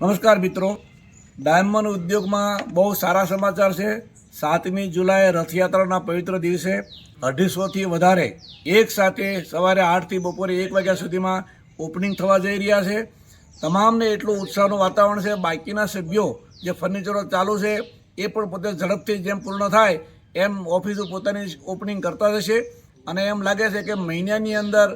નમસ્કાર મિત્રો. ડાયમંડ ઉદ્યોગમાં બહુ સારા સમાચાર છે. સાતમી જુલાઈ રથયાત્રાના પવિત્ર દિવસે અઢીસોથી વધારે એક સાથે સવારે આઠથી બપોરે એક વાગ્યા સુધીમાં ઓપનિંગ થવા જઈ રહ્યા છે. તમામને એટલું ઉત્સાહનું વાતાવરણ છે. બાકીના સભ્યો જે ફર્નિચરો ચાલુ છે એ પણ પોતે ઝડપથી જેમ પૂર્ણ થાય એમ ઓફિસો પોતાની ઓપનિંગ કરતા જશે. અને એમ લાગે છે કે મહિનાની અંદર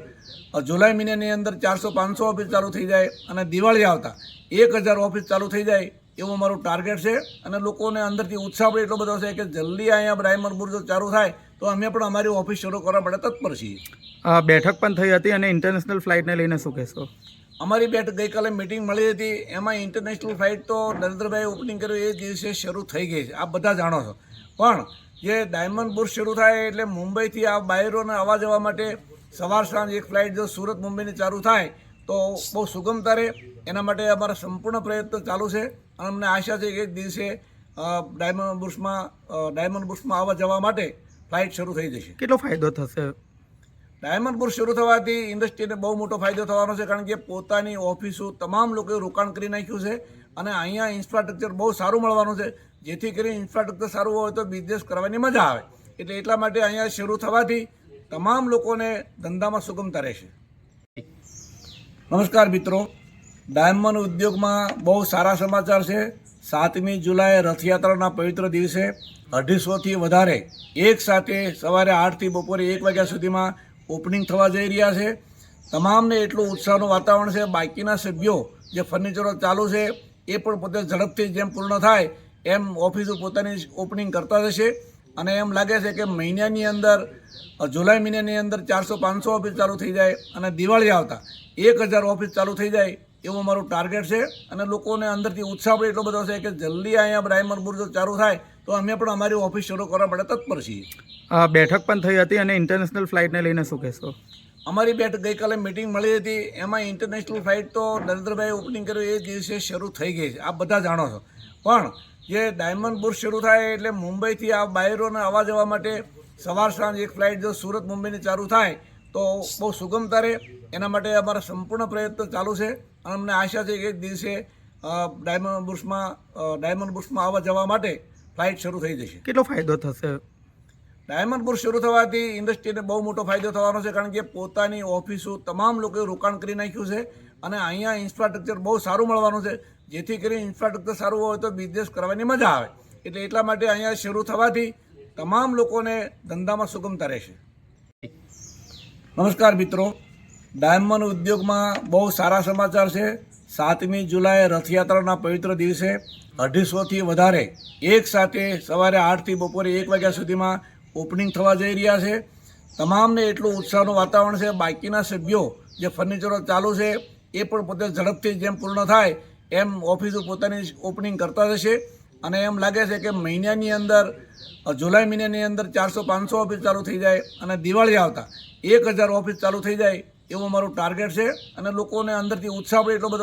જુલાઈ મહિનાની અંદર ચારસો પાંચસો ઓફિસ ચાલુ થઈ જાય અને દિવાળી આવતા. એક હજાર ઓફિસ ચાલુ થઈ જાય એવું મારું ટાર્ગેટ છે અને લોકોને અંદરથી ઉત્સાહ પણ એટલો બધો છે કે જલ્દી અહીંયા બ્રાઇમર બુર જો ચાલુ થાય તો અમે પણ અમારી ઓફિસ શરૂ કરવા માટે તત્પર છીએ. બેઠક પણ થઈ હતી અને ઇન્ટરનેશનલ ફ્લાઇટને લઈને શું કહેશો? અમારી બેઠક ગઈકાલે મિટિંગ મળી હતી એમાં ઇન્ટરનેશનલ ફ્લાઇટ તો નરેન્દ્રભાઈ ઓપનિંગ કર્યું એ દિવસે શરૂ થઈ ગઈ છે. આપ બધા જાણો છો. પણ જે ડાયમંડ બુર્સ શરૂ થાય એટલે મુંબઈથી આ બાયરોને આવવા જવા માટે સવાર સાંજ એક ફ્લાઇટ જો સુરત મુંબઈની ચાલુ થાય તો બહુ સુગમતા રહે એના માટે અમારા સંપૂર્ણ પ્રયત્ન ચાલુ છે. અને અમને આશા છે કે એક દિવસે ડાયમંડ બુર્સમાં ડાયમંડ બુર્સમાં આવવા જવા માટે ફ્લાઇટ શરૂ થઈ જશે. કેટલો ફાયદો થશે? ડાયમંડ બુર્સ શરૂ થવાથી ઇન્ડસ્ટ્રીને બહુ મોટો ફાયદો થવાનો છે કારણ કે પોતાની ઓફિસો તમામ લોકોએ રોકાણ કરી નાખ્યું છે. અને અહીંયા ઇન્ફ્રાસ્ટ્રક્ચર બહુ સારું મળવાનું છે. જેથી કરીને ઇન્ફ્રાસ્ટ્રક્ચર સારું હોય તો બિઝનેસ કરવાની મજા આવે. એટલે એટલા માટે અહીંયા શરૂ થવાથી તમામ લોકોને ધંધામાં સુગમતા રહેશે. નમસ્કાર મિત્રો. ડાયમંડ ઉદ્યોગમાં બહુ સારા સમાચાર છે. સાતમી જુલાઈ રથયાત્રાના પવિત્ર દિવસે અઢીસોથી વધારે એક સાથે સવારે આઠથી બપોરે એક વાગ્યા સુધીમાં ઓપનિંગ થવા જઈ રહ્યા છે. તમામને એટલું ઉત્સાહનું વાતાવરણ છે. બાકીના સભ્યો જે ફર્નિચરો ચાલુ છે એ પણ પોતે ઝડપથી જેમ પૂર્ણ થાય, એમ ઓફિસો પોતાની ઓપનિંગ કરતા જશે અને એમ લાગે છે કે મહિનાની અંદર, જુલાઈ મહિનાની અંદર ચારસો પાંચસો ઓફિસ ચાલુ થઈ જાય અને દિવાળી આવતા. એક હજાર ઓફિસ ચાલુ થઈ જાય એવું મારું ટાર્ગેટ છે. અને લોકોને અંદરથી ઉત્સાહ પણ એટલો બધો છે કે જલ્દી અહીંયા બ્રાઇમર બુર જો ચાલુ થાય, તો અમે પણ અમારી ઓફિસ શરૂ કરવા માટે તત્પર છીએ. બેઠક પણ થઈ હતી અને ઇન્ટરનેશનલ ફ્લાઇટને લઈને શું કહેશો? અમારી બેઠક ગઈકાલે મિટિંગ મળી હતી. એમાં ઇન્ટરનેશનલ ફ્લાઇટ તો નરેન્દ્રભાઈ ઓપનિંગ કર્યું. એ દિવસે શરૂ થઈ ગઈ છે. આપ બધા જાણો છો. પણ જે ડાયમંડ બુર્સ શરૂ થાય એટલે મુંબઈથી આ બાયરોને આવવા જવા માટે સવાર સાંજ એક ફ્લાઇટ જો સુરત મુંબઈની ચાલુ થાય તો બહુ સુગમતા રહે એના માટે અમારા સંપૂર્ણ પ્રયત્ન ચાલુ છે. અને અમને આશા છે કે એક દિવસે ડાયમંડ બુર્સમાં ડાયમંડ બુર્સમાં આવવા જવા માટે ફ્લાઇટ શરૂ થઈ જશે. કેટલો ફાયદો થશે ડાયમંડ બુર્સ શરૂ થવાથી ઇન્ડસ્ટ્રીને બહુ મોટો ફાયદો થવાનો છે, કારણ કે પોતાની ઓફિસો તમામ લોકોએ રોકાણ કરી નાખ્યું છે અને અહીંયા ઇન્ફ્રાસ્ટ્રક્ચર બહુ સારું મળવાનું છે. જેથી કરીને ઇન્ફ્રાસ્ટ્રક્ચર સારું હોય તો બિઝનેસ કરવાની મજા આવે. એટલે એટલા માટે અહીંયા શરૂ થવાથી તમામ લોકોને ધંધામાં સુગમતા રહેશે. નમસ્કાર મિત્રો. ડાયમંડ ઉદ્યોગમાં બહુ સારા સમાચાર છે. સાતમી જુલાઈ રથયાત્રાના પવિત્ર દિવસે અઢીસોથી વધારે એક સાથે સવારે આઠથી બપોરે એક વાગ્યા સુધીમાં ઓપનિંગ થવા જઈ રહ્યા છે. તમામને એટલું ઉત્સાહનું વાતાવરણ છે. બાકીના સભ્યો જે ફર્નિચરો ચાલુ છે, એ પણ પોતે ઝડપથી જેમ પૂર્ણ થાય, એમ ઓફિસો પોતાની ઓપનિંગ કરતા જશે. અને એમ લાગે છે કે મહિનાની અંદર જુલાઈ મહિનાની અંદર ચારસો, પાંચસો ઓફિસ ચાલુ થઈ જાય અને દિવાળી આવતા. એક હજાર ઓફિસ ચાલુ થઈ જાય એવું મારું ટાર્ગેટ છે. અને લોકોને અંદરથી ઉત્સાહ પણ એટલો બધો